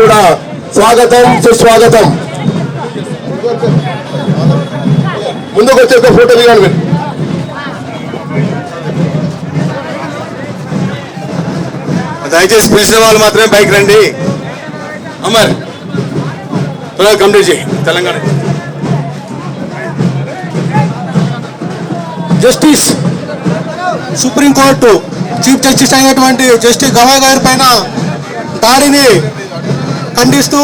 కూడా స్వాగతం సుస్వాగతం. ముందుకు వచ్చే ఒక ఫోటో మీరు. దయచేసి పిలిచిన వాళ్ళు మాత్రమే బైక్ రండి. అమర్ త్వరగా కంప్లీట్ చేయి Telangana. Justice supreme court chief justice అయినటువంటి జస్టిస్ గవాయ్ గారి పైన దాడిని ఖండిస్తూ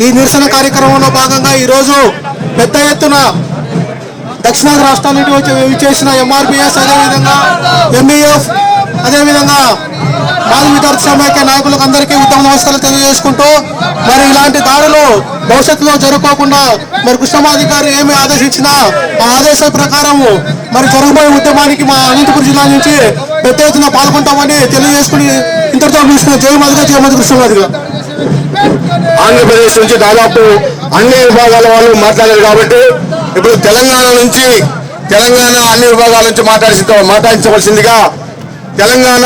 ఈ నిరసన కార్యక్రమంలో భాగంగా ఈరోజు పెద్ద ఎత్తున దక్షిణాది రాష్ట్రాల నుండి వచ్చి చేసిన ఎంఆర్పిఎస్ అదేవిధంగా ఎంఈఎఫ్ అదేవిధంగా మాజీ విద్యార్థి సమైక్య నాయకులకు అందరికీ ఉత్తమ నమస్కారాలు తెలియజేసుకుంటూ మరి ఇలాంటి దాడులు భవిష్యత్తులో జరుపుకోకుండా మరి కృష్ణమాధికారి ఏమి ఆదేశించినా ఆ ఆదేశాల ప్రకారం మరి జరగబోయే ఉద్యమానికి మా అనంతపురం జిల్లా నుంచి పెద్ద ఎత్తున పాల్గొంటామని తెలియజేసుకుని ఇంతటితో ముగిస్తున్న జై జయమధి కృష్ణమాధిగా ఆంధ్రప్రదేశ్ నుంచి దాదాపు అన్ని విభాగాల వాళ్ళు మాట్లాడారు కాబట్టి ఇప్పుడు తెలంగాణ నుంచి తెలంగాణ అన్ని విభాగాల నుంచి మాట్లాడి మాట్లాడించవలసిందిగా తెలంగాణ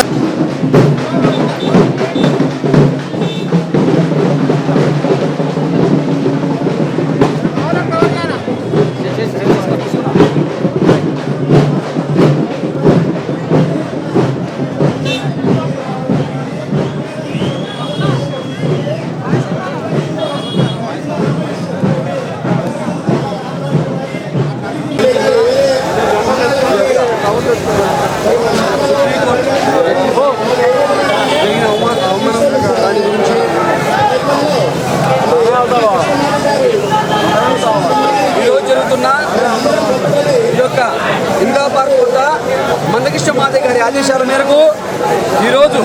మందకృష్ణ గారి ఆదేశాల మేరకు ఈరోజు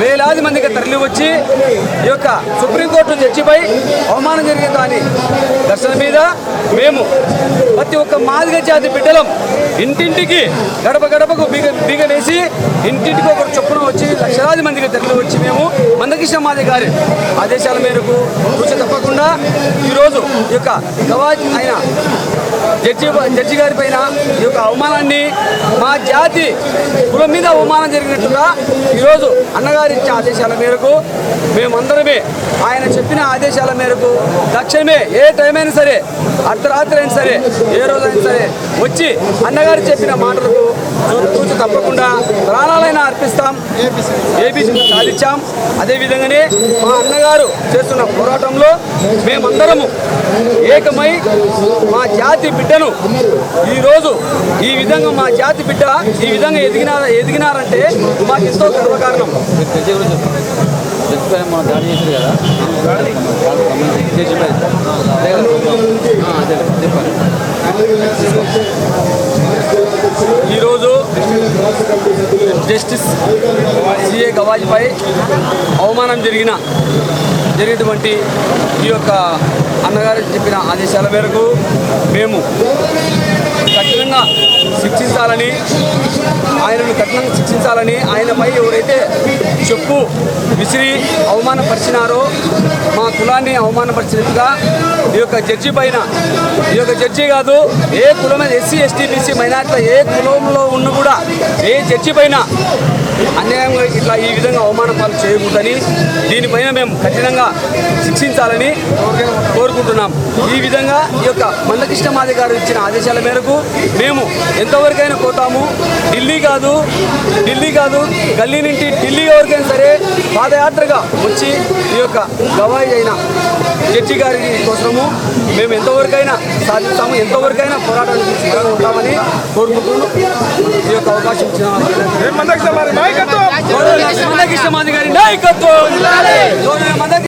వేలాది మందికి తరలి వచ్చి ఈ యొక్క సుప్రీంకోర్టు జడ్జిపై అవమానం జరిగిందా అని దర్శనం మీద మేము ప్రతి ఒక్క మాదిగ జాతి బిడ్డలం ఇంటింటికి గడప గడపకు బీగ బీగనేసి ఇంటింటికి ఒకరు చొప్పున వచ్చి లక్షలాది మందికి తరలి వచ్చి మేము మందకృష్ణ మాది గారి ఆదేశాల మేరకు రుచి తప్పకుండా ఈరోజు ఈ యొక్క గవాజ్ అయిన జడ్జి జడ్జి గారి పైన ఈ యొక్క అవమానాన్ని మా జాతి కులం మీద అవమానం జరిగినట్టుగా ఈరోజు అన్నగారి ఇచ్చే ఆదేశాల మేరకు మేమందరమే ఆయన చెప్పిన ఆదేశాల మేరకు తక్షణమే ఏ టైం అయినా సరే అర్ధరాత్రి అయినా సరే ఏ రోజైనా సరే వచ్చి అన్నగారు చెప్పిన మాటలకు చూసి తప్పకుండా ప్రాణాలైనా అర్పిస్తాం. ఏబీసీ సాధించాం. అదేవిధంగానే మా అన్నగారు చేస్తున్న పోరాటంలో ఏకమై మా జాతి బిడ్డను ఈరోజు ఈ విధంగా మా జాతి బిడ్డ ఈ విధంగా ఎదిగిన ఎదిగినారంటే మాకు ఎంతో గర్వకారణం. చచ్చిపోయి మనం దాడి చేశారు కదా ఈరోజు జస్టిస్ సిఏ గవాజ్పై అవమానం జరిగిన జరిగినటువంటి ఈ యొక్క అన్నగారు చెప్పిన ఆదేశాల మేరకు మేము కఠినంగా శిక్షించాలని ఆయనను కఠినంగా శిక్షించాలని ఆయనపై ఎవరైతే చెప్పు విసిరి అవమానపరిచినారో మా కులాన్ని అవమానపరిచినట్టుగా ఈ యొక్క జడ్జి పైన ఈ యొక్క జడ్జి కాదు ఏ కులమైన ఎస్సీ ఎస్టీ బీసీ మైనార్టీల ఏ కులంలో ఉన్న కూడా ఏ జడ్జి పైన అన్యాయంగా ఇట్లా ఈ విధంగా అవమాన పాలు చేయకూడదని దీనిపైన మేము కఠినంగా శిక్షించాలని కోరుకుంటున్నాం. ఈ విధంగా ఈ యొక్క మందకృష్ణ మాది గారు ఇచ్చిన ఆదేశాల మేరకు మేము ఎంతవరకైనా పోతాము. ఢిల్లీ కాదు ఢిల్లీ కాదు. గల్లీ నుండి ఢిల్లీ ఎవరికైనా సరే పాదయాత్రగా వచ్చి ఈ యొక్క గవాయి అయిన జడ్జి గారి కోసము మేము ఎంతవరకైనా సాధిస్తాము ఎంతవరకైనా పోరాటాలు చేసి ఉంటామని కోరుకుంటున్నాం. ఈ యొక్క అవకాశం ఇచ్చిన మందకృష్ణ గారి నాయకత్వం!